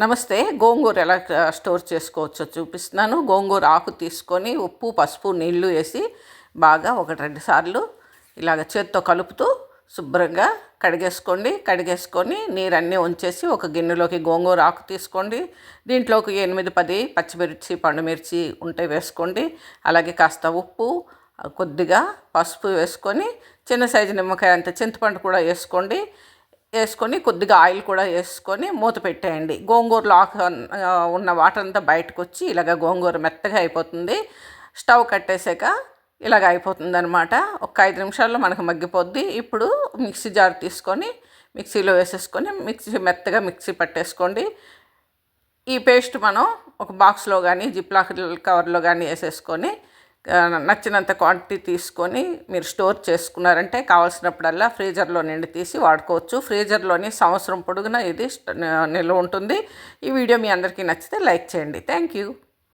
నమస్తే. గోంగూర ఎలా స్టోర్ చేసుకోవచ్చో చూపిస్తున్నాను. గోంగూర ఆకు తీసుకొని ఉప్పు పసుపు నీళ్ళు వేసి బాగా ఒకటి రెండు సార్లు ఇలాగ చేత్తో కలుపుతూ శుభ్రంగా కడిగేసుకోండి. కడిగేసుకొని నీరన్నీ ఉంచేసి ఒక గిన్నెలోకి గోంగూర ఆకు తీసుకోండి. దీంట్లోకి ఎనిమిది పది పచ్చిమిర్చి పండుమిర్చి ఉంటే వేసుకోండి. అలాగే కాస్త ఉప్పు కొద్దిగా పసుపు వేసుకొని చిన్న సైజు నిమ్మకాయ అంత చింతపండు కూడా వేసుకోండి. వేసుకొని కొద్దిగా ఆయిల్ కూడా వేసుకొని మూత పెట్టేయండి. గోంగూరలో ఆకు ఉన్న వాటర్ అంతా బయటకు వచ్చి ఇలాగ గోంగూర మెత్తగా అయిపోతుంది. స్టవ్ కట్టేసాక ఇలాగ అయిపోతుంది అనమాట ఒక ఐదు నిమిషాల్లో మనకు మగ్గిపోద్ది. ఇప్పుడు మిక్సీ జార్ తీసుకొని మిక్సీలో వేసేసుకొని మిక్సీ మెత్తగా మిక్సీ పట్టేసుకోండి. ఈ పేస్ట్ మనం ఒక బాక్స్లో కానీ జిప్లాక్ కవర్లో కానీ వేసేసుకొని నచ్చినంత క్వాంటిటీ తీసుకొని మీరు స్టోర్ చేసుకున్నారంటే కావాల్సినప్పుడల్లా ఫ్రీజర్లో నిండి తీసి వాడుకోవచ్చు. ఫ్రీజర్లోని సంవత్సరం పొడుగున ఇది నిల్వ ఉంటుంది. ఈ వీడియో మీ అందరికీ నచ్చితే లైక్ చేయండి. Thank you.